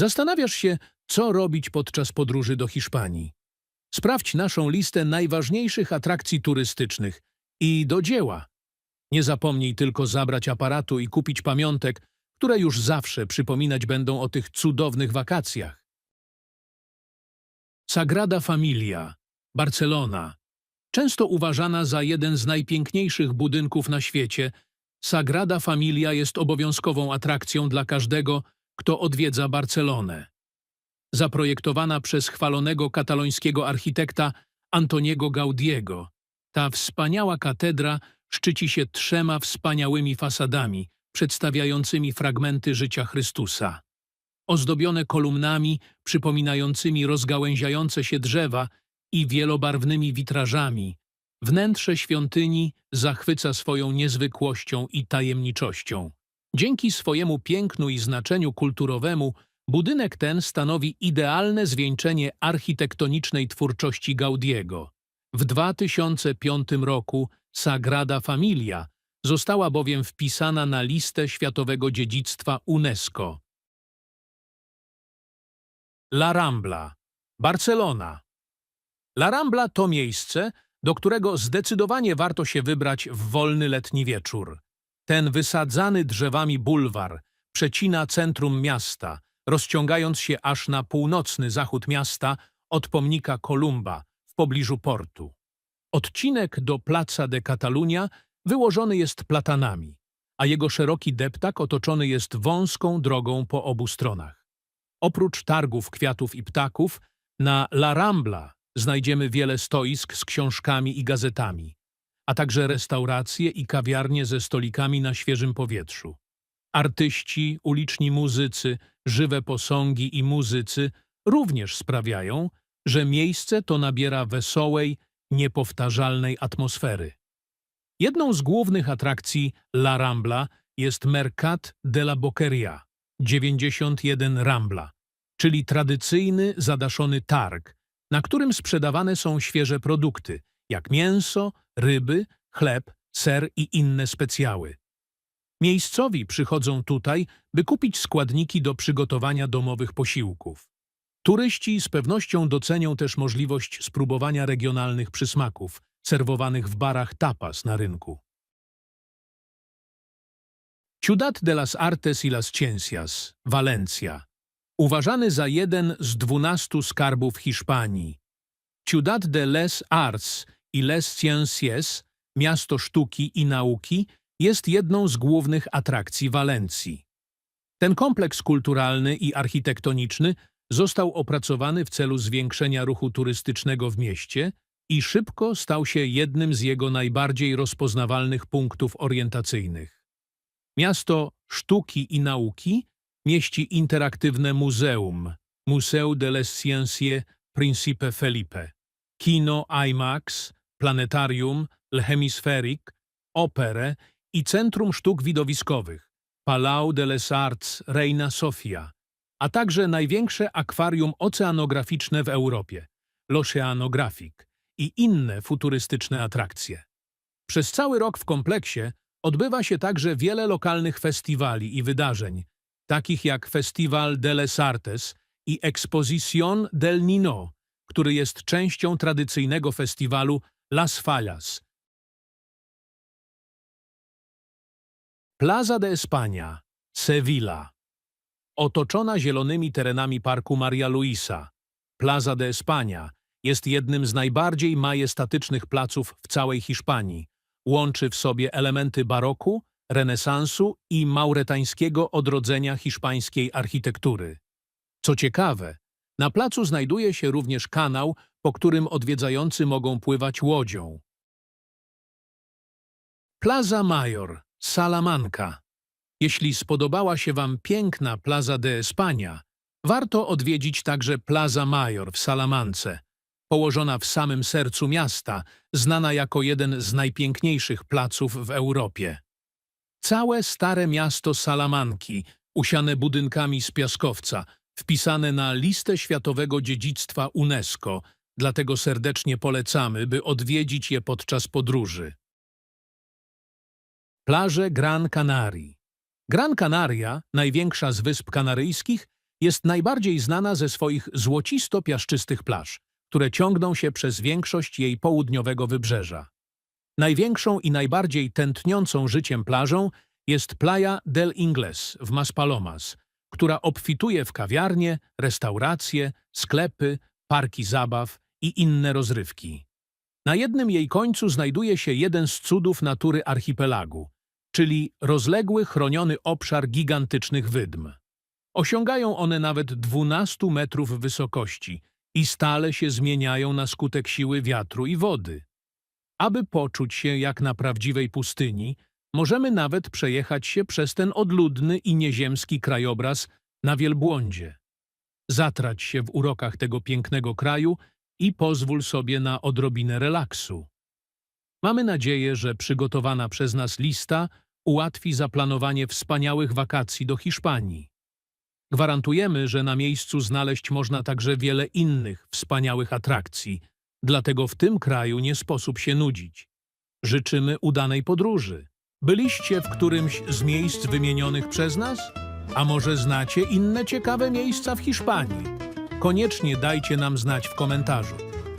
Zastanawiasz się, co robić podczas podróży do Hiszpanii. Sprawdź naszą listę najważniejszych atrakcji turystycznych i do dzieła. Nie zapomnij tylko zabrać aparatu i kupić pamiątek, które już zawsze przypominać będą o tych cudownych wakacjach. Sagrada Familia, Barcelona. Często uważana za jeden z najpiękniejszych budynków na świecie, Sagrada Familia jest obowiązkową atrakcją dla każdego, kto odwiedza Barcelonę. Zaprojektowana przez chwalonego katalońskiego architekta Antoniego Gaudiego, ta wspaniała katedra szczyci się trzema wspaniałymi fasadami, przedstawiającymi fragmenty życia Chrystusa. Ozdobione kolumnami przypominającymi rozgałęziające się drzewa i wielobarwnymi witrażami, wnętrze świątyni zachwyca swoją niezwykłością i tajemniczością. Dzięki swojemu pięknu i znaczeniu kulturowemu budynek ten stanowi idealne zwieńczenie architektonicznej twórczości Gaudiego. W 2005 roku Sagrada Familia została bowiem wpisana na listę Światowego Dziedzictwa UNESCO. La Rambla, Barcelona. La Rambla to miejsce, do którego zdecydowanie warto się wybrać w wolny letni wieczór. Ten wysadzany drzewami bulwar przecina centrum miasta, rozciągając się aż na północny zachód miasta od pomnika Kolumba w pobliżu portu. Odcinek do Plaza de Catalunya wyłożony jest platanami, a jego szeroki deptak otoczony jest wąską drogą po obu stronach. Oprócz targów kwiatów i ptaków, na La Rambla znajdziemy wiele stoisk z książkami i gazetami, a także restauracje i kawiarnie ze stolikami na świeżym powietrzu. Artyści, uliczni muzycy, żywe posągi i muzycy również sprawiają, że miejsce to nabiera wesołej, niepowtarzalnej atmosfery. Jedną z głównych atrakcji La Rambla jest Mercat de la Boqueria 91 Rambla, czyli tradycyjny zadaszony targ, na którym sprzedawane są świeże produkty, jak mięso, ryby, chleb, ser i inne specjały. Miejscowi przychodzą tutaj, by kupić składniki do przygotowania domowych posiłków. Turyści z pewnością docenią też możliwość spróbowania regionalnych przysmaków, serwowanych w barach tapas na rynku. Ciudad de las Artes y las Ciencias, Walencja. Uważany za jeden z dwunastu skarbów Hiszpanii. Ciudad de les Arts y les Ciencias, miasto sztuki i nauki, jest jedną z głównych atrakcji Walencji. Ten kompleks kulturalny i architektoniczny został opracowany w celu zwiększenia ruchu turystycznego w mieście i szybko stał się jednym z jego najbardziej rozpoznawalnych punktów orientacyjnych. Miasto Sztuki i Nauki mieści interaktywne muzeum Museu de les Sciences Principe Felipe, kino IMAX, planetarium, Le Hemispherique, operę i Centrum Sztuk Widowiskowych Palau de les Arts Reina Sofia, a także największe akwarium oceanograficzne w Europie, l'Oceanographic i inne futurystyczne atrakcje. Przez cały rok w kompleksie odbywa się także wiele lokalnych festiwali i wydarzeń, takich jak Festival de les Artes i Exposición del Nino, który jest częścią tradycyjnego festiwalu Las Fallas. Plaza de España, Sevilla. Otoczona zielonymi terenami parku Maria Luisa, Plaza de España jest jednym z najbardziej majestatycznych placów w całej Hiszpanii. Łączy w sobie elementy baroku, renesansu i mauretańskiego odrodzenia hiszpańskiej architektury. Co ciekawe, na placu znajduje się również kanał, po którym odwiedzający mogą pływać łodzią. Plaza Mayor, Salamanca. Jeśli spodobała się Wam piękna Plaza de España, warto odwiedzić także Plaza Mayor w Salamance, położona w samym sercu miasta, znana jako jeden z najpiękniejszych placów w Europie. Całe stare miasto Salamanki, usiane budynkami z piaskowca, wpisane na listę Światowego Dziedzictwa UNESCO, dlatego serdecznie polecamy, by odwiedzić je podczas podróży. Plaże Gran Canaria Gran Canaria, największa z Wysp Kanaryjskich, Jest najbardziej znana ze swoich złocisto-piaszczystych plaż, które ciągną się przez większość jej południowego wybrzeża. Największą i najbardziej tętniącą życiem plażą jest Playa del Ingles w Maspalomas, która obfituje w kawiarnie, restauracje, sklepy, parki zabaw i inne rozrywki. Na jednym jej końcu znajduje się jeden z cudów natury archipelagu, czyli rozległy, chroniony obszar gigantycznych wydm. Osiągają one nawet 12 metrów wysokości i stale się zmieniają na skutek siły wiatru i wody. Aby poczuć się jak na prawdziwej pustyni, możemy nawet przejechać się przez ten odludny i nieziemski krajobraz na wielbłądzie. Zatrać się w urokach tego pięknego kraju i pozwól sobie na odrobinę relaksu. Mamy nadzieję, że przygotowana przez nas lista ułatwi zaplanowanie wspaniałych wakacji do Hiszpanii. Gwarantujemy, że na miejscu znaleźć można także wiele innych wspaniałych atrakcji, dlatego w tym kraju nie sposób się nudzić. Życzymy udanej podróży. Byliście w którymś z miejsc wymienionych przez nas? A może znacie inne ciekawe miejsca w Hiszpanii? Koniecznie dajcie nam znać w komentarzu.